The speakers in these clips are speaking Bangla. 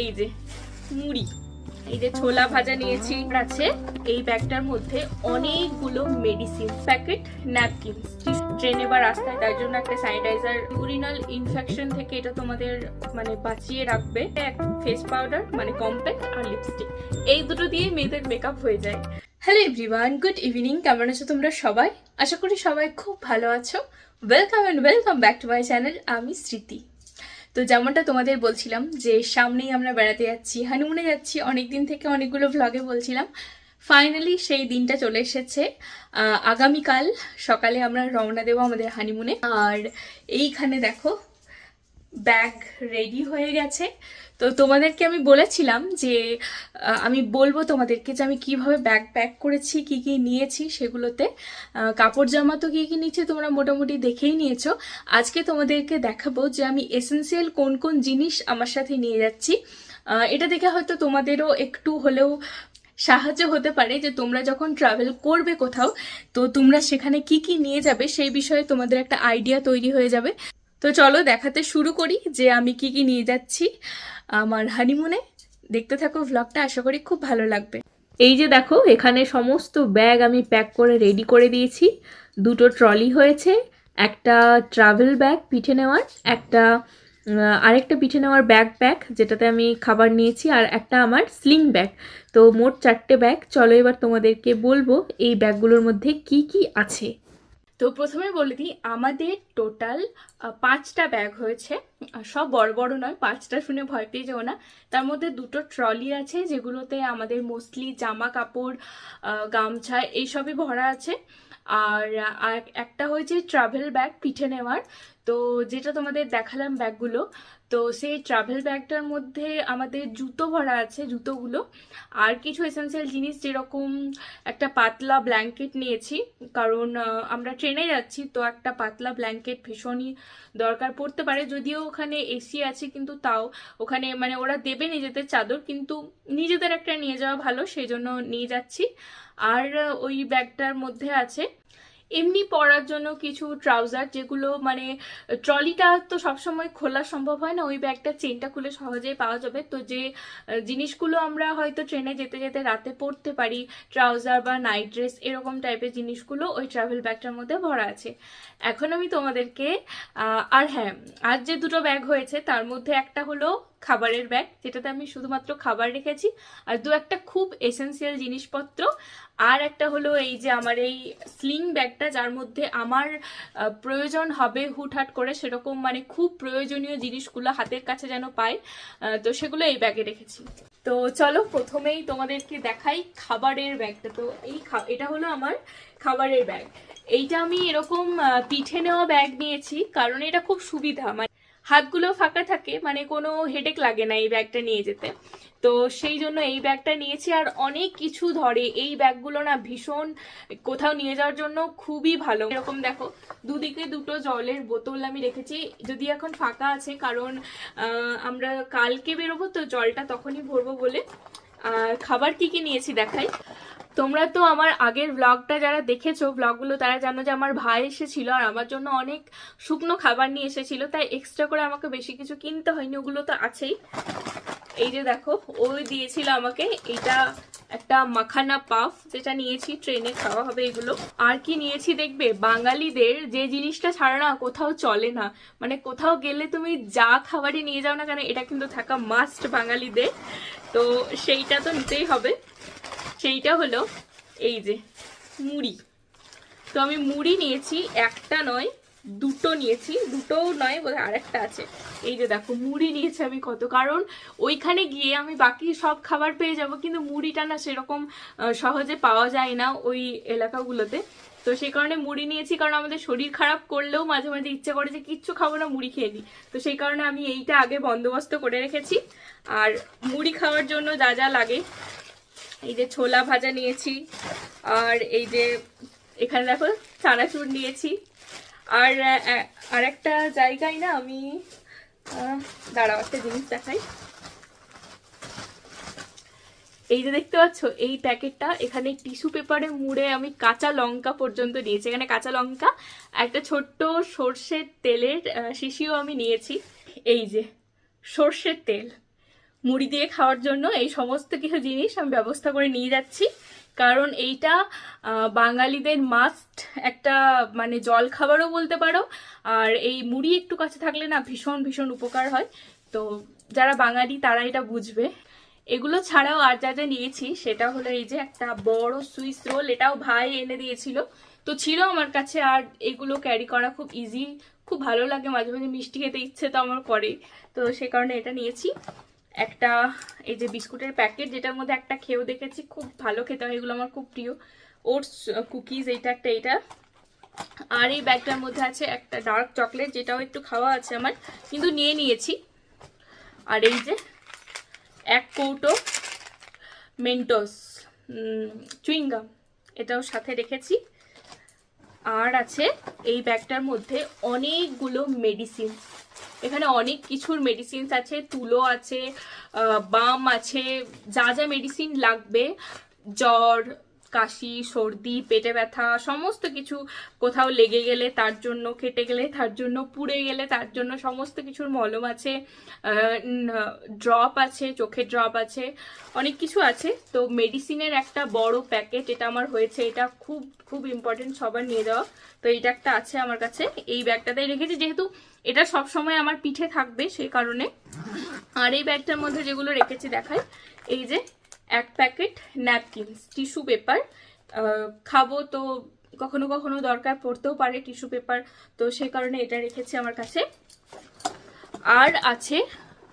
এই যে মুড়ি। এই যে ছোলা ভাজা নিয়েছি। আছে এই ব্যাগটার মধ্যে অনেকগুলো মেডিসিন প্যাকেট ন্যাপকিন ট্রেনে বা রাস্তায়, তার জন্য একটা স্যানিটাইজার ইউরিনাল ইনফেকশন থেকে এটা তোমাদের মানে বাঁচিয়ে রাখবে। এক ফেস পাউডার মানে কম্প্যাক্ট আর লিপস্টিক এই দুটো দিয়ে মেয়েদের মেকআপ হয়ে যায়। হ্যালো এভরিওয়ান গুড ইভিনিং কেমন আছো তোমরা সবাই? আশা করি সবাই খুব ভালো আছো। Welcome and welcome back to my channel আমি স্মৃতি। তো যেমনটা তোমাদের বলছিলাম যে সামনেই আমরা বেড়াতে যাচ্ছি, হানিমুনে যাচ্ছি অনেক দিন থেকে অনেকগুলো ভ্লগে বলছিলাম। ফাইনালি সেই দিনটা চলে এসেছে। আগামীকাল সকালে আমরা রওনা দেবো আমাদের হানিমুনে। আর এইখানে দেখো ব্যাগ রেডি হয়ে গেছে। তো তোমাদেরকে আমি বলেছিলাম যে আমি বলব তোমাদেরকে যে আমি কীভাবে ব্যাগ প্যাক করেছি, কি কি নিয়েছি সেগুলোতে। কাপড় জামা তো কি কি নিচ্ছে তোমরা মোটামুটি দেখেই নিয়েছো। আজকে তোমাদেরকে দেখাবো যে আমি এসেন্সিয়াল কোন কোন জিনিস আমার সাথে নিয়ে যাচ্ছি। এটা দেখে হয়তো তোমাদেরও একটু হলেও সাহায্য হতে পারে যে তোমরা যখন ট্রাভেল করবে কোথাও, তো তোমরা সেখানে কি কি নিয়ে যাবে সেই বিষয়ে তোমাদের একটা আইডিয়া তৈরি হয়ে যাবে। তো চলো দেখাতে শুরু করি যে আমি কি কি নিয়ে যাচ্ছি আমার হানিমুনে দেখতে থাকো ভ্লগটা আশা করি খুব ভালো লাগবে। এই যে দেখো, এখানে সমস্ত ব্যাগ আমি প্যাক করে রেডি করে দিয়েছি। দুটো ট্রলি হয়েছে, একটা ট্রাভেল ব্যাগ পিঠে নেওয়ার, একটা আরেকটা পিঠে নেওয়ার ব্যাগ প্যাক যেটাতে আমি খাবার নিয়েছি, আর একটা আমার স্লিং ব্যাগ তো মোট চারটে ব্যাগ চলো এবার তোমাদেরকে বলব এই ব্যাগগুলোর মধ্যে কি কি আছে। তো প্রথমে বলে দিই, আমাদের টোটাল পাঁচটা ব্যাগ হয়েছে। সব বড় বড় নয়, পাঁচটা শুনে ভয় পেয়ে যাও না। তার মধ্যে দুটো ট্রলি আছে, যেগুলোতে আমাদের মোস্টলি জামা কাপড় গামছা এইসবই ভরা আছে। আর একটা হয়েছে ট্রাভেল ব্যাগ পিঠে নেওয়ার। তো যেটা তোমাদের দেখালাম ব্যাগগুলো তো সেই ট্রাভেল ব্যাগটার মধ্যে আমাদের জুতো ভরা আছে, জুতোগুলো। আর কিছু এসেন্সিয়াল জিনিস, যেরকম একটা পাতলা ব্ল্যাঙ্কেট নিয়েছি। কারণ আমরা ট্রেনে যাচ্ছি, তো একটা পাতলা ব্ল্যাঙ্কেট ভীষণই দরকার পড়তে পারে। যদিও ওখানে এসি আছে, কিন্তু তাও ওখানে মানে ওরা দেবে নিজেদের চাদর, কিন্তু নিজেদের একটা নিয়ে যাওয়া ভালো সেই জন্য নিয়ে যাচ্ছি। আর ওই ব্যাগটার মধ্যে আছে এমনি পরার জন্য কিছু ট্রাউজার যেগুলো মানে ট্রলিটা তো সবসময় খোলা সম্ভব হয় না, ওই ব্যাগটা চেনটা খুলে সহজেই পাওয়া যাবে। তো যে জিনিসগুলো আমরা হয়তো ট্রেনে যেতে যেতে রাতে পরতে পারি ট্রাউজার বা নাইট ড্রেস এরকম টাইপের জিনিসগুলো ওই ট্রাভেল ব্যাগটার মধ্যে ভরা আছে। এখন আমি তোমাদেরকে আর হ্যাঁ আর যে দুটো ব্যাগ হয়েছে তার মধ্যে একটা হলো খাবারের ব্যাগ, যেটাতে আমি শুধুমাত্র খাবার রেখেছি। আর দু একটা খুব এসেন্সিয়াল জিনিসপত্র, আর একটা হলো এই যে আমার এই স্লিং ব্যাগটা, যার মধ্যে আমার প্রয়োজন হবে হুটহাট করে সেরকম মানে খুব প্রয়োজনীয় জিনিসগুলো হাতের কাছে যেন পাই তো সেগুলো এই ব্যাগে রেখেছি। তো চলো প্রথমেই তোমাদেরকে দেখাই খাবারের ব্যাগটা। তো এই এটা হলো আমার খাবারের ব্যাগ। এইটা আমি এরকম পিঠে নেওয়া ব্যাগ নিয়েছি, কারণ এটা খুব সুবিধা। মানে হাতগুলো ফাঁকা থাকে মানে কোনো হেডেক লাগে না এই ব্যাগটা নিয়ে যেতে। তো সেই জন্য এই ব্যাগটা নিয়েছি আর অনেক কিছু ধরে। এই ব্যাগগুলো না ভীষণ কোথাও নিয়ে যাওয়ার জন্য খুবই ভালো। এরকম দেখো, দুদিকে দুটো জলের বোতল আমি রেখেছি। যদি এখন ফাঁকা আছে, কারণ আমরা কালকে বেরোবো তো জলটা তখনই ভরবো বলে। আর খাবার কি কি নিয়েছি দেখাই? তোমরা তো আমার আগের ব্লগটা যারা দেখেছ ব্লগগুলো তারা জানো যে আমার ভাই এসেছিল আর আমার জন্য অনেক শুকনো খাবার নিয়ে এসেছিল, তাই এক্সট্রা করে আমাকে বেশি কিছু কিনতে হয়নি, ওগুলো তো আছেই। এই যে দেখো ওই দিয়েছিল আমাকে এটা একটা মাখানা পাফ যেটা নিয়েছি ট্রেনে খাওয়া হবে এগুলো। আর কি নিয়েছি দেখবে? বাঙালিদের যে জিনিসটা ছাড়া না, কোথাও চলে না। মানে কোথাও গেলে তুমি যা খাবারই নিয়ে যাও না কেন, এটা কিন্তু থাকা মাস্ট বাঙালিদের। তো সেইটা তো নিতেই হবে। সেইটা হলো এই যে মুড়ি। তো আমি মুড়ি নিয়েছি, একটা নয়, দুটো নিয়েছি দুটো নয় বোধহয়, আরেকটা আছে। এই যে দেখো, মুড়ি নিয়েছি আমি কত। কারণ ওইখানে গিয়ে আমি বাকি সব খাবার পেয়ে যাব, কিন্তু মুড়িটা না সেরকম সহজে পাওয়া যায় না ওই এলাকাগুলোতে। তো সেই কারণে মুড়ি নিয়েছি, কারণ আমাদের শরীর খারাপ করলেও মাঝে মাঝে ইচ্ছে করে যে কিচ্ছু খাব না, মুড়ি খেয়ে নিই। তো সেই কারণে আমি এইটা আগে বন্দোবস্ত করে রেখেছি। আর মুড়ি খাওয়ার জন্য যা যা লাগে এই যে ছোলা ভাজা নিয়েছি, আর এই যে এখানে দেখো চানাচুর নিয়েছি। আর আর একটা জায়গায় না আমি দাঁড়াও একটা জিনিস দেখাই। এই যে দেখতে পাচ্ছ, এই প্যাকেটটা এখানে টিস্যু পেপারে মুড়ে আমি কাঁচা লঙ্কা পর্যন্ত নিয়েছি। এখানে কাঁচা লঙ্কা, একটা ছোট্ট সর্ষের তেলের শিশিও আমি নিয়েছি। এই যে সর্ষের তেল। মুড়ি দিয়ে খাওয়ার জন্য এই সমস্ত কিছু জিনিস আমি ব্যবস্থা করে নিয়ে যাচ্ছি। কারণ এইটা বাঙালিদের মাস্ট একটা মানে জল খাবারও বলতে পারো। আর এই মুড়ি একটু কাছে থাকলে না ভীষণ ভীষণ উপকার হয়। তো যারা বাঙালি তারা এটা বুঝবে। এগুলো ছাড়াও আর যা যা নিয়েছি, সেটা হলো এই যে একটা বড় সুইস রোল, এটাও ভাই এনে দিয়েছিল। তো ছিল আমার কাছে আর এগুলো ক্যারি করা খুব ইজি খুব ভালো লাগে। মাঝে মাঝে মিষ্টি খেতে ইচ্ছে তো আমার করে। তো সে কারণে এটা নিয়েছি। একটা, এই যে বিস্কুটের প্যাকেট, যেটার মধ্যে একটা খেয়েও দেখেছি, খুব ভালো খেতে হয়, এগুলো আমার খুব প্রিয়। ওটস, কুকিজ, এইটা একটা এটা আর এই ব্যাগটার মধ্যে আছে একটা ডার্ক চকলেট, যেটাও একটু খাওয়া আছে আমার, কিন্তু নিয়ে নিয়েছি। আর এই যে এক কৌটো মেন্টোস চুইংগাম, এটাও সাথে রেখেছি। আর আছে এই ব্যাগটার মধ্যে অনেকগুলো মেডিসিন এখানে অনেক কিছুর মেডিসিনস আছে তুলো আছে বাম আছে যা যা মেডিসিন লাগবে জ্বর কাশি, সর্দি, পেটে ব্যথা, সমস্ত কিছু কোথাও লেগে গেলে তার জন্য কেটে গেলে, তার জন্য পুড়ে গেলে তার জন্য সমস্ত কিছুর মলম আছে ড্রপ আছে, চোখের ড্রপ আছে, অনেক কিছু আছে। তো মেডিসিনের একটা বড় প্যাকেট এটা আমার হয়েছে, এটা খুব খুব ইম্পর্টেন্ট সবার নিয়ে যাওয়া। তো এটা একটা আছে আমার কাছে, এই ব্যাগটাতেই রেখেছি। যেহেতু এটা সব সময় আমার পিঠে থাকবে সেই কারণে। আর এই ব্যাগটার মধ্যে যেগুলো রেখেছি দেখাই, এই যে এক প্যাকেট ন্যাপকিনস, টিস্যু পেপার। খাব তো কখনো কখনো দরকার পড়তেও পারে টিস্যু পেপার, তো সেই কারণে এটা রেখেছি আমার কাছে। আর আছে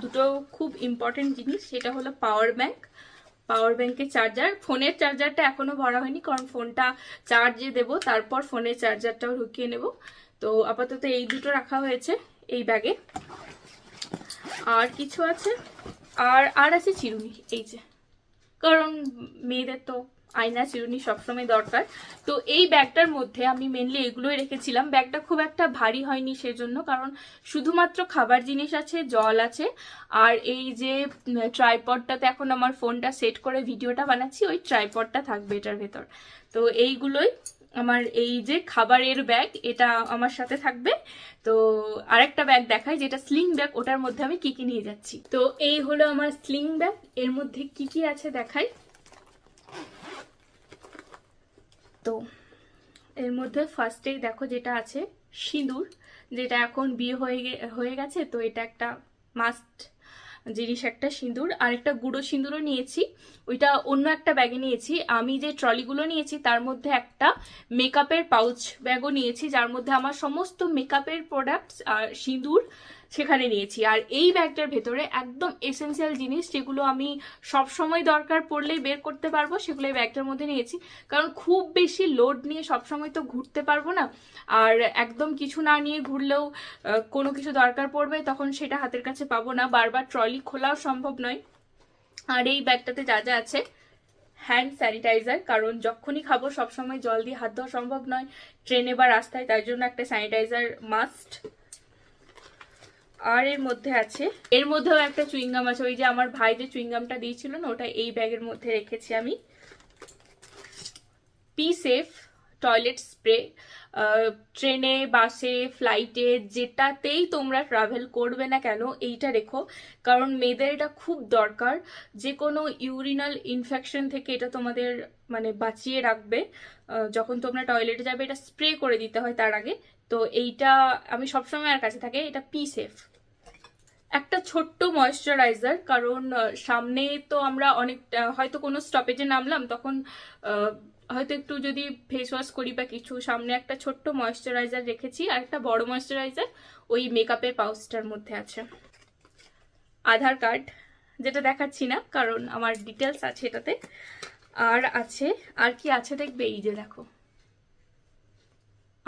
দুটো খুব ইম্পর্টেন্ট জিনিস, সেটা হলো পাওয়ার ব্যাংক পাওয়ার ব্যাংকের চার্জার ফোনের চার্জারটা এখনও ভরা হয়নি, কারণ ফোনটা চার্জে দেব, তারপর ফোনের চার্জারটাও ঢুকিয়ে নেব। তো আপাতত এই দুটো রাখা হয়েছে এই ব্যাগে আর কিছু আছে? আর আর আছে চিরুনি, এই যে। কারণ মেয়েদের তো আয়না চিরুনি সবসময় দরকার। তো এই ব্যাগটার মধ্যে আমি মেনলি এগুলোই রেখেছিলাম। ব্যাগটা খুব একটা ভারী হয়নি সেজন্য, কারণ শুধুমাত্র খাবার জিনিস আছে, জল আছে, আর এই যে ট্রাইপডটাতে এখন আমার ফোনটা সেট করে ভিডিওটা বানাচ্ছি, ওই ট্রাইপডটা থাকবে এটার ভেতর। তো এইগুলোই আমার এই যে খাবারের ব্যাগ এটা আমার সাথে থাকবে। তো আরেকটা ব্যাগ দেখাই, যেটা স্লিং ব্যাগ ওটার মধ্যে আমি কি কি নিয়ে যাচ্ছি। তো এই হলো আমার স্লিং ব্যাগ এর মধ্যে কি কি আছে দেখাই। তো এর মধ্যে ফার্স্টেই দেখো যেটা আছে, সিঁদুর, যেটা এখন বিয়ে হয়ে হয়ে গেছে, তো এটা একটা মাস্ট জিনিস একটা সিঁদুর আর একটা গুঁড়ো সিঁদুরও নিয়েছি। ওইটা অন্য একটা ব্যাগে নিয়েছি। আমি যে ট্রলিগুলো নিয়েছি, তার মধ্যে একটা মেকআপের পাউচ ব্যাগও নিয়েছি, যার মধ্যে আমার সমস্ত মেকআপের প্রোডাক্টস আর সিঁদুর সেখানে নিয়েছি। আর এই ব্যাগটার ভেতরে একদম এসেন্সিয়াল জিনিস যেগুলো আমি সব সময় দরকার পড়লেই বের করতে পারব, সেগুলো এই ব্যাগটার মধ্যে নিয়েছি। কারণ খুব বেশি লোড নিয়ে সব সময় তো ঘুরতে পারব না। আর একদম কিছু না নিয়ে ঘুরলেও কোনো কিছু দরকার পড়বে তখন সেটা হাতের কাছে পাবো না। বারবার ট্রলি খোলাও সম্ভব নয়। আর এই ব্যাগটাতে যা যা আছে হ্যান্ড স্যানিটাইজার কারণ যখনই খাব সবসময় জল দিয়ে হাত ধোয়া সম্ভব নয়। ট্রেনে বা রাস্তায় তার জন্য একটা স্যানিটাইজার মাস্ট আর এর মধ্যে আছে? এর মধ্যেও একটা চুইংগাম আছে, ওই যে আমার ভাই যে চুইংগামটা দিয়েছিল না, ওটা এই ব্যাগের মধ্যে রেখেছি আমি। পি সেফ টয়লেট স্প্রে ট্রেনে, বাসে ফ্লাইটে যেটাতেই তোমরা ট্রাভেল করবে না কেন, এইটা রেখো। কারণ মেয়েদের এটা খুব দরকার, যে কোনো ইউরিনাল ইনফেকশন থেকে এটা তোমাদের মানে বাঁচিয়ে রাখবে। যখন তোমরা টয়লেটে যাবে, এটা স্প্রে করে দিতে হয় তার আগে। তো এইটা আমি সবসময় আর কাছে থাকে, এটা পি সেফ একটা ছোট্ট ময়শ্চারাইজার কারণ সামনে তো আমরা অনেক হয়তো কোনো স্টপেজে নামলাম, তখন হয়তো একটু যদি ফেস ওয়াশ করি বা কিছু, সামনে একটা ছোট্ট ময়শ্চারাইজার রেখেছি, আর একটা বড় ময়শ্চারাইজার ওই মেকআপের পাউচটার মধ্যে আছে। আধার কার্ড, যেটা দেখাচ্ছি না, কারণ আমার ডিটেলস আছে এটাতে। আর আছে, আর কি আছে দেখবে? এই যে দেখো।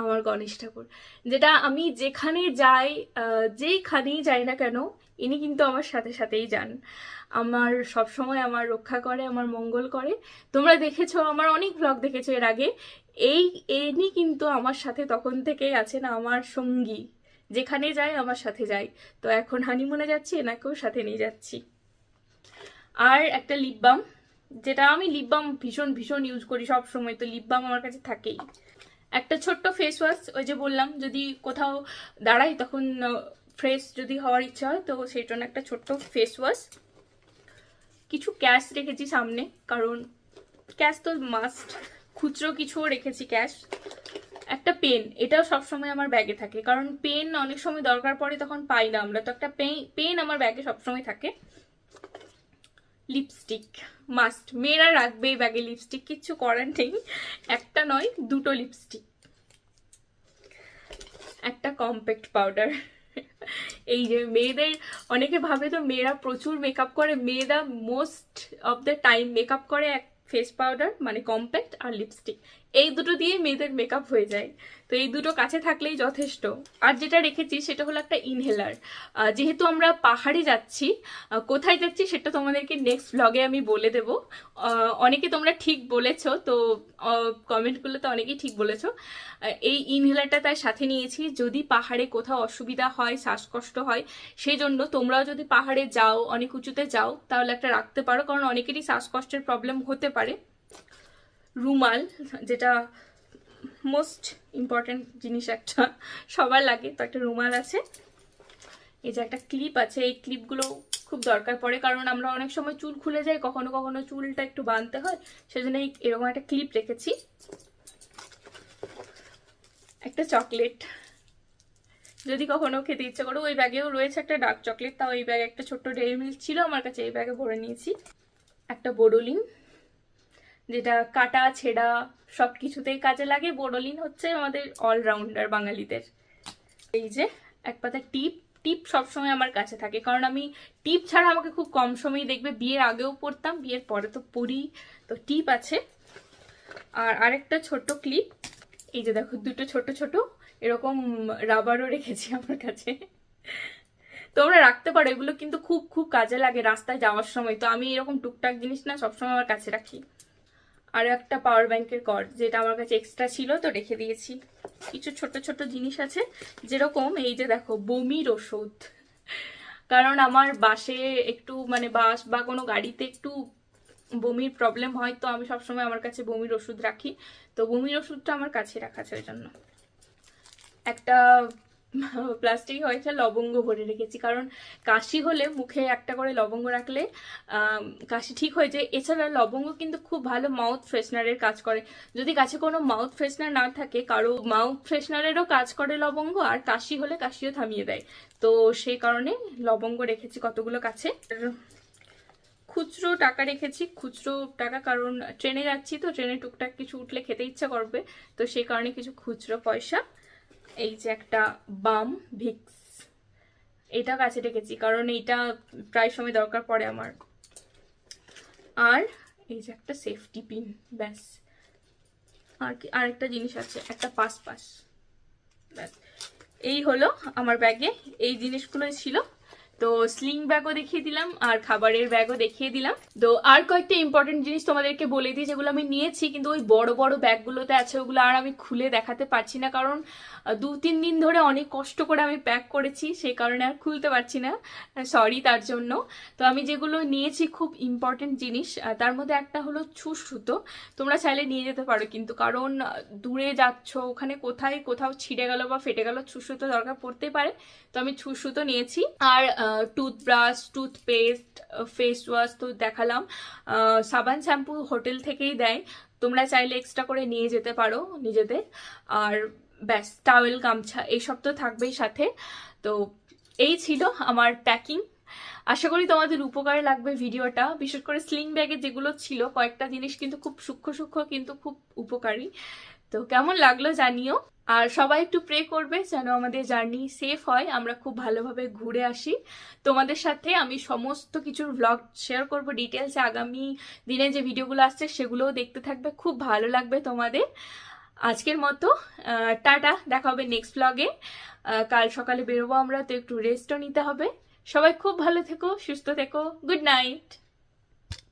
আমার গণেশ ঠাকুর। যেটা আমি যেখানে যাই যেইখানেই যাই না কেন, ইনি কিন্তু আমার সাথে সাথেই যান। আমার সব সময় আমার রক্ষা করে, আমার মঙ্গল করে। তোমরা দেখেছ, আমার অনেক ব্লগ দেখেছ এর আগে। এই এনি কিন্তু আমার সাথে তখন থেকেই আছেন আমার সঙ্গী। যেখানে যাই আমার সাথে যাই তো এখন হানিমুনে যাচ্ছি, এনাকেও সাথে নিয়ে যাচ্ছি। আর একটা লিপ বাম যেটা আমি লিপ বাম ভীষণ ভীষণ ইউজ করি সব সময় তো লিপ বাম আমার কাছে থাকেই। একটা ছোট্ট ফেস ওয়াশ ওই যে বললাম, যদি কোথাও দাঁড়াই তখন ফ্রেশ যদি হওয়ার ইচ্ছা হয়, তো সেই জন্য একটা ছোট্ট ফেস ওয়াশ কিছু ক্যাশ রেখেছি সামনে, কারণ ক্যাশ তো মাস্ট খুচরো কিছুও রেখেছি ক্যাশ একটা পেন এটাও সবসময় আমার ব্যাগে থাকে, কারণ পেন অনেক সময় দরকার পড়ে তখন পাই না আমরা। তো একটা পেন আমার ব্যাগে সবসময় থাকে। লিপস্টিক মাস্ট মেয়েরা রাখবে ব্যাগে লিপস্টিক কিছু করার নেই। একটা নয়, দুটো লিপস্টিক একটা কম্প্যাক্ট পাউডার এই যে মেয়েদের, অনেকে ভাবে তো মেয়েরা প্রচুর মেকআপ করে। মেয়েরা most of the time makeup করে এক ফেস পাউডার মানে কম্প্যাক্ট আর লিপস্টিক এই দুটো দিয়ে মেয়েদের মেকআপ হয়ে যায়। তো এই দুটো কাছে থাকলেই যথেষ্ট। আর যেটা রেখেছি সেটা হলো একটা ইনহেলার যেহেতু আমরা পাহাড়ে যাচ্ছি কোথায় যাচ্ছি সেটা তোমাদেরকে নেক্সট ব্লগে আমি বলে দেব। অনেকে তোমরা ঠিক বলেছ, তো কমেন্টগুলোতে অনেকেই ঠিক বলেছ। এই ইনহেলারটা তার সাথে নিয়েছি। যদি পাহাড়ে কোথাও অসুবিধা হয়, শ্বাসকষ্ট হয় সেই জন্য তোমরাও যদি পাহাড়ে যাও, অনেক উঁচুতে যাও, তাহলে একটা রাখতে পারো। কারণ অনেকেরই শ্বাসকষ্টের প্রবলেম হতে পারে। রুমাল, যেটা মোস্ট ইম্পর্ট্যান্ট জিনিস একটা, সবার লাগে, তো একটা রুমাল আছে। এই যে একটা ক্লিপ আছে, এই ক্লিপগুলো খুব দরকার পড়ে, কারণ আমরা অনেক সময় চুল খুলে যাই, কখনো কখনো চুলটা একটু বাঁধতে হয়, সেজন্য এই এরকম একটা ক্লিপ রেখেছি। একটা চকলেট যদি কখনো খেতে ইচ্ছে করো, ওই ব্যাগেও রয়েছে একটা ডার্ক চকলেট তাও এই ব্যাগে একটা ছোট্ট ডেয়ারি মিল্ক ছিল, আমার কাছে এই ব্যাগে ভরে নিয়েছি। একটা বোডোলিন যেটা কাটা, ছেঁড়া সব কিছুতেই কাজে লাগে। বোডোলিন হচ্ছে আমাদের অলরাউন্ডার বাঙালিদের। এই যে, এক পাতা টিপ টিপ সবসময় আমার কাছে থাকে। কারণ আমি টিপ ছাড়া আমাকে খুব কম সময় দেখবে। বিয়ের আগেও পড়তাম, বিয়ের পরে তো পড়ি। তো টিপ আছে। আর আরেকটা ছোট ক্লিপ। এই যে দেখো, দুটো ছোট ছোট এরকম রাবারও রেখেছি আমার কাছে। তোমরা রাখতে পারো, এগুলো কিন্তু খুব খুব কাজে লাগে রাস্তায় যাওয়ার সময়। তো আমি এরকম টুকটাক জিনিস না সবসময় আমার কাছে রাখি। আর একটা পাওয়ার ব্যাংকের কর যেটা আমার কাছে এক্সট্রা ছিল, তো রেখে দিয়েছি। কিছু ছোট ছোট জিনিস আছে, যেরকম এই যে দেখো, বমির ওষুধ। কারণ আমার বাসে একটু মানে বাস বা কোনো গাড়িতে একটু বমির প্রবলেম হয়, তো আমি সবসময় আমার কাছে বমির ওষুধ রাখি। তো বমির ওষুধটা আমার কাছে রাখা আছে ওই জন্য। একটা প্লাস্টিক হয়েছে, লবঙ্গ ভরে রেখেছি। কারণ কাশি হলে মুখে একটা করে লবঙ্গ রাখলে কাশি ঠিক হয়ে যায়। এছাড়া লবঙ্গ কিন্তু খুব ভালো মাউথ ফ্রেশনারের কাজ করে। যদি কাছে কোনো মাউথ ফ্রেশনার না থাকে, কারও মাউথ ফ্রেশনারেরও কাজ করে লবঙ্গ, আর কাশি হলে কাশিও থামিয়ে দেয়। তো সেই কারণে লবঙ্গ রেখেছি কতগুলো কাছে। খুচরো টাকা রেখেছি, খুচরো টাকা কারণ ট্রেনে যাচ্ছি তো, ট্রেনে টুকটাক কিছু উঠলে খেতে ইচ্ছা করবে। তো সেই কারণে কিছু খুচরো পয়সা। এই যে একটা বাম ভিক্স। এটা কাছে রেখেছি, কারণ এইটা প্রায় সময় দরকার পড়ে আমার। আর এই যে একটা সেফটি পিন ব্যাস। আর কি, আরেকটা জিনিস আছে, একটা পাস পাস ব্যাস। এই হলো আমার ব্যাগে এই জিনিসগুলোই ছিল। তো স্লিং ব্যাগও দেখিয়ে দিলাম আর খাবারের ব্যাগও দেখিয়ে দিলাম। তো আর কয়েকটা ইম্পর্টেন্ট জিনিস তোমাদেরকে বলে দিই, যেগুলো আমি নিয়েছি, কিন্তু ওই বড় বড় ব্যাগগুলোতে আছে, ওগুলো আর আমি খুলে দেখাতে পারছি না, কারণ দু তিন দিন ধরে অনেক কষ্ট করে আমি প্যাক করেছি, সেই কারণে আর খুলতে পারছি না সরি তার জন্য। তো আমি যেগুলো নিয়েছি, খুব ইম্পর্টেন্ট জিনিস তার মধ্যে একটা হলো ছুস সুতো। তোমরা চাইলে নিয়ে যেতে পারো, কিন্তু কারণ দূরে যাচ্ছ, ওখানে কোথায়, কোথাও ছিঁড়ে গেল বা ফেটে গেল ছুস সুতো দরকার পড়তে পারে। তো আমি ছুস সুতো নিয়েছি। আর টুথব্রাশ টুথপেস্ট ফেস ওয়াশ তো দেখালাম। সাবান শ্যাম্পু হোটেল থেকেই দেয়। তোমরা চাইলে এক্সট্রা করে নিয়ে যেতে পারো নিজেদের। আর ব্যাস টাওয়েল গামছা, এইসব তো থাকবেই সাথে। তো এই ছিল আমার প্যাকিং আশা করি তোমাদের উপকারে লাগবে ভিডিওটা। বিশেষ করে স্লিং ব্যাগে যেগুলো ছিল, কয়েকটা জিনিস কিন্তু খুব সূক্ষ্ম সূক্ষ্ম কিন্তু খুব উপকারী। তো কেমন লাগল জানিও। আর সবাই একটু প্রে করবে যেন আমাদের জার্নি সেফ হয়। আমরা খুব ভালোভাবে ঘুরে আসি। তোমাদের সাথে আমি সমস্ত কিছুর ভ্লগ শেয়ার করব। ডিটেলসে আগামী দিনে যে ভিডিওগুলো আসছে সেগুলোও দেখতে থাকবে। খুব ভালো লাগবে তোমাদের। আজকের মতো টাটা। দেখা হবে নেক্সট ব্লগে কাল সকালে বেরোবো আমরা, তো একটু রেস্টও নিতে হবে। সবাই খুব ভালো থেকো, সুস্থ থেকো। Good night